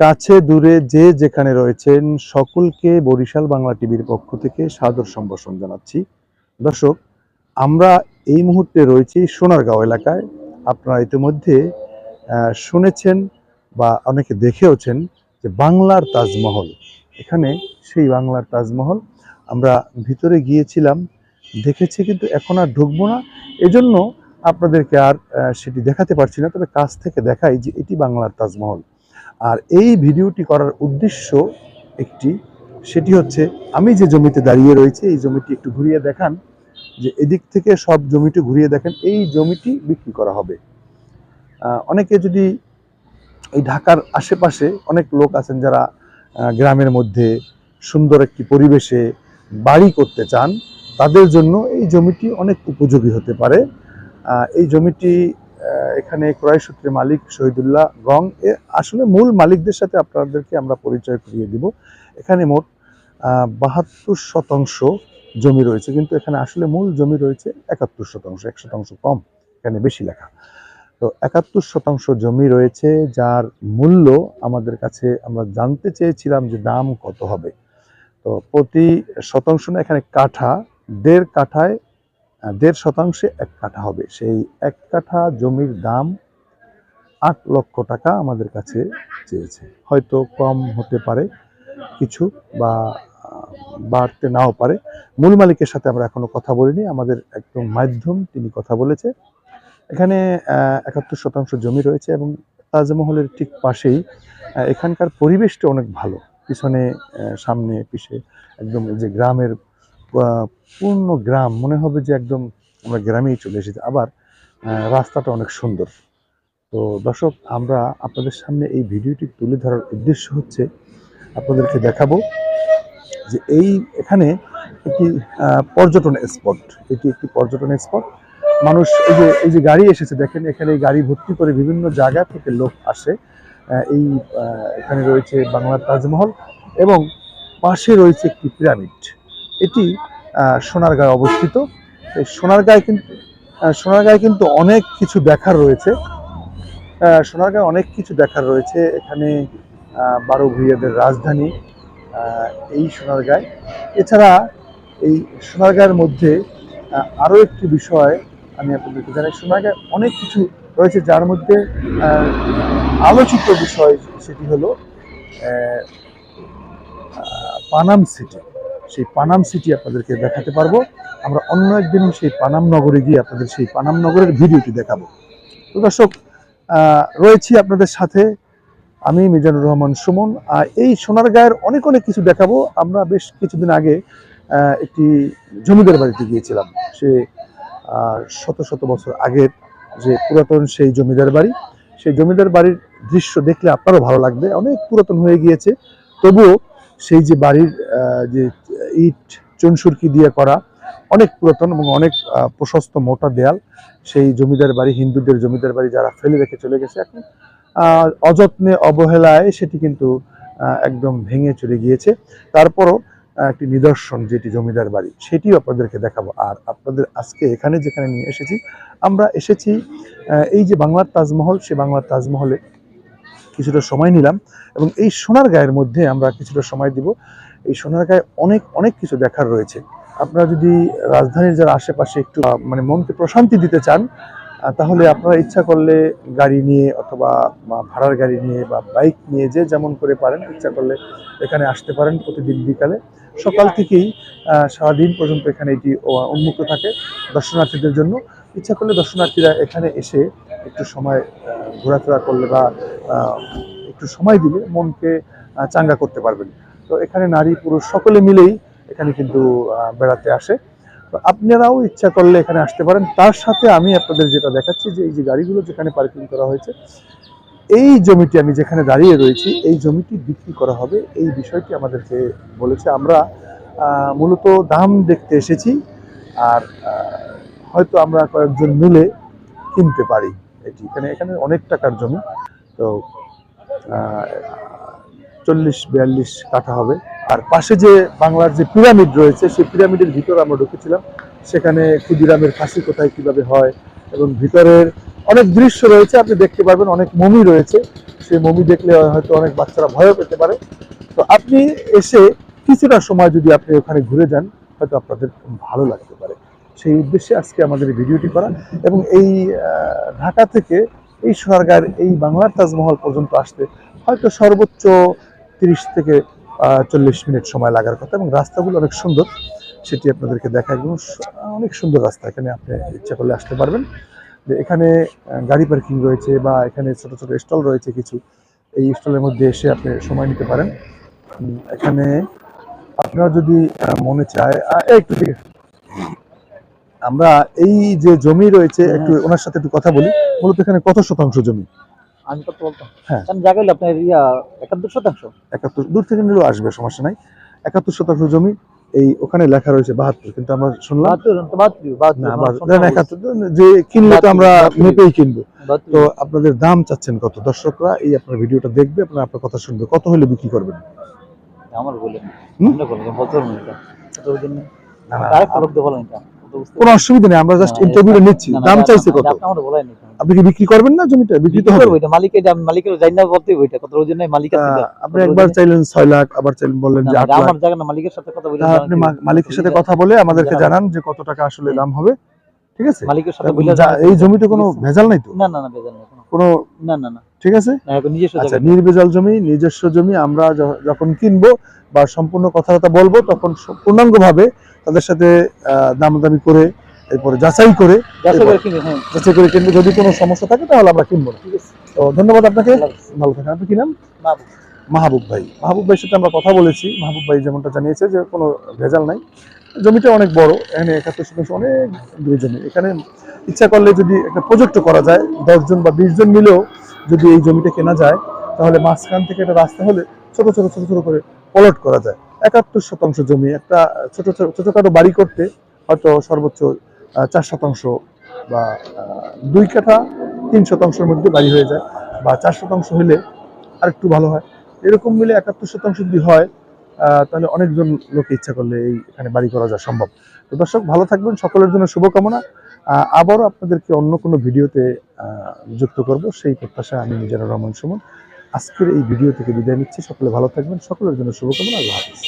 কাছে, দূরে, যে যেখানে রয়েছেন, সকলকে বরিশাল বাংলা টিভির পক্ষ থেকে সাদর সম্ভাষণ জানাচ্ছি। দর্শক, আমরা এই মুহূর্তে রয়েছি সোনারগাঁও এলাকায়। আপনারা ইতিমধ্যে শুনেছেন বা অনেকে দেখেওছেন যে বাংলার তাজমহল। এখানে সেই বাংলার তাজমহল। আমরা ভিতরে গিয়েছিলাম, দেখেছি কিন্তু এখন আর ঢুকবো না। এজন্য আপনাদেরকে আর সেটি দেখাতে পারছি না, তবে কাছ থেকে দেখাই যে এটি বাংলার তাজমহল। আর এই ভিডিওটি করার উদ্দেশ্য একটি, সেটি হচ্ছে আমি যে জমিতে দাঁড়িয়ে রয়েছে, এই জমিটি একটু ঘুরিয়ে দেখান, যে এদিক থেকে সব জমিটি ঘুরিয়ে দেখেন, এই জমিটি বিক্রি করা হবে। অনেকে যদি এই ঢাকার আশেপাশে অনেক লোক আছেন যারা গ্রামের মধ্যে সুন্দর একটি পরিবেশে বাড়ি করতে চান, তাদের জন্য এই জমিটি অনেক উপযোগী হতে পারে। এই জমিটি এখানে ক্রয় সূত্রে মালিক শহীদুল্লাহ গং এ আসলে মূল মালিকদের সাথে আপনাদেরকে আমরা পরিচয় করিয়ে দিব। এখানে মোট বাহাত্তর শতাংশ জমি রয়েছে, কিন্তু এখানে আসলে মূল জমি রয়েছে একাত্তর শতাংশ, এক শতাংশ কম, এখানে বেশি লেখা। তো একাত্তর শতাংশ জমি রয়েছে, যার মূল্য আমাদের কাছে আমরা জানতে চেয়েছিলাম যে দাম কত হবে। তো প্রতি শতাংশ না, এখানে কাঠা, দেড় কাঠায় দেড় শতাংশে এক কাঠা হবে। সেই এক কাঠা জমির দাম আট লক্ষ টাকা আমাদের কাছে চেয়েছে। হয়তো কম হতে পারে কিছু বা বাড়তে নাও পারে। মূল মালিকের সাথে আমরা এখনও কথা বলিনি। আমাদের একদম মাধ্যম তিনি কথা বলেছে। এখানে একাত্তর শতাংশ জমি রয়েছে এবং তাজমহলের ঠিক পাশেই এখানকার পরিবেশটা অনেক ভালো। পিছনে সামনে, পিছে একদম যে গ্রামের পূর্ণ গ্রাম, মনে হবে যে একদম আমরা গ্রামেই চলে এসেছি। আবার রাস্তাটা অনেক সুন্দর। তো দর্শক, আমরা আপনাদের সামনে এই ভিডিওটি তুলে ধরার উদ্দেশ্য হচ্ছে আপনাদেরকে দেখাবো যে এই এখানে একটি পর্যটন স্পট। এটি একটি পর্যটন স্পট। মানুষ এই যে এই যে গাড়ি এসেছে, দেখেন এখানে এই গাড়ি ভর্তি করে বিভিন্ন জায়গা থেকে লোক আসে। এই এখানে রয়েছে বাংলার তাজমহল এবং পাশে রয়েছে একটি পিরামিড। এটি সোনারগাঁয়ে অবস্থিত। এই সোনারগাঁয়ে কিন্তু সোনারগাঁয়ে কিন্তু অনেক কিছু দেখার রয়েছে। সোনারগাঁয়ে অনেক কিছু দেখার রয়েছে। এখানে বারো ভূঁইয়াদের রাজধানী এই সোনারগাঁয়। এছাড়া এই সোনারগাঁয়ের মধ্যে আরও একটি বিষয় আমি আপনাদেরকে জানাই। সোনারগাঁয় অনেক কিছু রয়েছে, যার মধ্যে আলোচিত বিষয় সেটি হলো পানাম সিটি। সেই পানাম সিটি আপনাদেরকে দেখাতে পারব। আমরা অন্য একদিন সেই পানাম নগরে গিয়ে আপনাদের সেই পানাম নগরের ভিডিওটি দেখাবো। তো দর্শক রয়েছি আপনাদের সাথে। আমি মিজানুর রহমান সুমন, আর এই সোনারগাঁয়ের অনেক অনেক কিছু দেখাবো। আমরা বেশ কিছুদিন আগে একটি জমিদার বাড়িতে গিয়েছিলাম। সে শত শত বছর আগের যে পুরাতন সেই জমিদার বাড়ি। সেই জমিদার বাড়ির দৃশ্য দেখলে আপনারও ভালো লাগবে। অনেক পুরাতন হয়ে গিয়েছে। তবুও সেই যে বাড়ির যে ইট, চুনসুরকি দিয়ে করা অনেক পুরাতন এবং অনেক প্রশস্ত মোটা দেয়াল। সেই জমিদার বাড়ি, হিন্দুদের জমিদার বাড়ি যারা ফেলে রেখে চলে গেছে এখন অযত্নে অবহেলায় সেটি কিন্তু একদম ভেঙে চলে গিয়েছে। তারপরও একটি নিদর্শন যেটি জমিদার বাড়ি, সেটিও আপনাদেরকে দেখাবো। আর আপনাদের আজকে এখানে যেখানে নিয়ে এসেছি, আমরা এসেছি এই যে বাংলার তাজমহল, সে বাংলার তাজমহলে কিছুটা সময় নিলাম এবং এই সোনার গায়ের মধ্যে আমরা কিছুটা সময় দিব। এই সোনার গায়ে অনেক অনেক কিছু দেখার রয়েছে। আপনারা যদি রাজধানীর যারা আশেপাশে একটু মানে মনকে প্রশান্তি দিতে চান তাহলে আপনারা ইচ্ছা করলে গাড়ি নিয়ে অথবা ভাড়ার গাড়ি নিয়ে বা বাইক নিয়ে যে যেমন করে পারেন, ইচ্ছা করলে এখানে আসতে পারেন প্রতিদিন বিকালে। সকাল থেকেই সারাদিন পর্যন্ত এখানে এটি উন্মুক্ত থাকে দর্শনার্থীদের জন্য। ইচ্ছা করলে দর্শনার্থীরা এখানে এসে একটু সময় ঘোরাফেরা করলে বা একটু সময় দিলে মনকে চাঙ্গা করতে পারবেন। তো এখানে নারী, পুরুষ সকলে মিলেই এখানে কিন্তু বেড়াতে আসে। তো আপনারাও ইচ্ছা করলে এখানে আসতে পারেন। তার সাথে আমি আপনাদের যেটা দেখাচ্ছি যে, এই যে গাড়িগুলো যেখানে পার্কিং করা হয়েছে, এই জমিটি আমি যেখানে দাঁড়িয়ে রয়েছি, এই জমিটি বিক্রি করা হবে। এই বিষয়টি আমাদেরকে বলেছে। আমরা মূলত দাম দেখতে এসেছি আর হয়তো আমরা কয়েকজন মিলে কিনতে পারি এটি। এখানে এখানে অনেক টাকার জমি। তো চল্লিশ, বিয়াল্লিশ কাঠা হবে। আর পাশে যে বাংলার যে পিরামিড রয়েছে, সেই পিরামিডের ভিতর আমরা ঢুকেছিলাম। সেখানে ক্ষুদিরামের ফাঁসি কোথায়, কীভাবে হয় এবং ভিতরের অনেক দৃশ্য রয়েছে। আপনি দেখতে পারবেন অনেক মমি রয়েছে। সেই মমি দেখলে হয়তো অনেক বাচ্চারা ভয়ও পেতে পারে। তো আপনি এসে কিছুটা সময় যদি আপনি ওখানে ঘুরে যান, হয়তো আপনাদের ভালো লাগতে পারে। সেই উদ্দেশ্যে আজকে আমাদের ভিডিওটি করা এবং এই ঢাকা থেকে এই সোনারগাঁয়ের এই বাংলার তাজমহল পর্যন্ত আসতে হয়তো সর্বোচ্চ তিরিশ থেকে চল্লিশ মিনিট সময় লাগার কথা এবং রাস্তাগুলো অনেক সুন্দর সেটি আপনাদেরকে দেখা এবং অনেক সুন্দর রাস্তা এখানে আপনি ইচ্ছা করলে আসতে পারবেন। যে এখানে গাড়ি পার্কিং রয়েছে বা এখানে ছোট ছোট স্টল রয়েছে কিছু এই স্টলের মধ্যে এসে আপনি সময় নিতে পারেন। এখানে আপনারা যদি মনে চায় একটু ঠিক। আমরা এই যে জমি রয়েছে একটু ওনার সাথে একটু কথা বলি। মূলত এখানে কত শতাংশ জমি? আমি বলতাম। হ্যাঁ। জায়গা হলো আপনার ইয়া একাত্তর শতাংশ। একাত্তর দূর থেকে নিলেও আসবে সমস্যা নাই। একাত্তর শতাংশ জমি এই ওখানে লেখা রয়েছে বাহাত্তর কিন্তু আমরা শুনলাম তো যে কিনলে আমরা মেপেই কিনবো। আপনাদের দাম চাচ্ছেন কত? দর্শকরা এই আপনার ভিডিওটা দেখবে আপনার আপনার কথা শুনবে। কত হলে বিক্রি করবেন? আমার বলেন বলেন না না, কোনো অসুবিধা নেই আমরা জাস্ট ইন্টারভিউটা নিচ্ছি। দাম চাইছে কত? আপনি কি বিক্রি করবেন না জমিটা? বিক্রি তো হবে। মালিক মালিকের জানি না বলতে এটা কত ওই জন্য মালিক আছে আপনি একবার চাইলেন ছয় লাখ আবার চাইলেন বললেন যে আট লাখ। আমার জায়গা না মালিকের সাথে কথা বলে আপনি মালিকের সাথে কথা বলে আমাদেরকে জানান যে কত টাকা আসলে দাম হবে ঠিক আছে? মালিকের সাথে বলে এই জমিতে কোনো ভেজাল নাই তো? না না না বেজাল না কোনো। না না না। ঠিক আছে? নিজস্ব আচ্ছা জায়গা নির্ভেজাল জমি নিজস্ব জমি আমরা যখন কিনবো বা সম্পূর্ণ কথাবার্তা বলব তখন পূর্ণাঙ্গ ভাবে তাদের সাথে দামাদামি করে এরপরে যাচাই করে যাচাই করে কিনবে হ্যাঁ। যদি কোনো সমস্যা থাকে তাহলে আমরা কিনবো না। তো ধন্যবাদ আপনাকে। ভালো থাকেন। আপনি কি নাম? মাহবুব। ভাই। মাহবুব ভাইয়ের সাথে আমরা কথা বলেছি। মাহবুব ভাই যেমনটা জানিয়েছে যে কোনো ভেজাল নাই। জমিটা অনেক বড়। এখানে একাত্তর শতাংশ অনেক দূরে জমি। এখানে ইচ্ছা করলে যদি একটা প্রজেক্ট করা যায় দশজন বা বিশ জন মিলেও যদি এই জমিটা কেনা যায় তাহলে মাঝখান থেকে একটা রাস্তা হলে ছোট ছোট ছোট ছোট করে পলট করা যায়। একাত্তর শতাংশ জমি, একটা ছোট ছোট ছোটখাটো বাড়ি করতে হয়তো সর্বোচ্চ চার শতাংশ বা দুই কাঠা তিন শতাংশের মধ্যে বাড়ি হয়ে যায় বা চার শতাংশ হলে আরেকটু ভালো হয়। এরকম মিলে একাত্তর শতাংশ যদি হয় তাহলে অনেকজন লোক ইচ্ছা করলে এই এখানে বাড়ি করা যায় সম্ভব। তো দর্শক, ভালো থাকবেন, সকলের জন্য শুভকামনা। আবারও আপনাদেরকে অন্য কোনো ভিডিওতে যুক্ত করব। সেই প্রত্যাশা আমি নিজের রহমান সুমন। আজকের এই ভিডিও থেকে বিদায় নিচ্ছি। সকলে ভালো থাকবেন। সকলের জন্য শুভকামনা। আল্লাহ হাফিজ।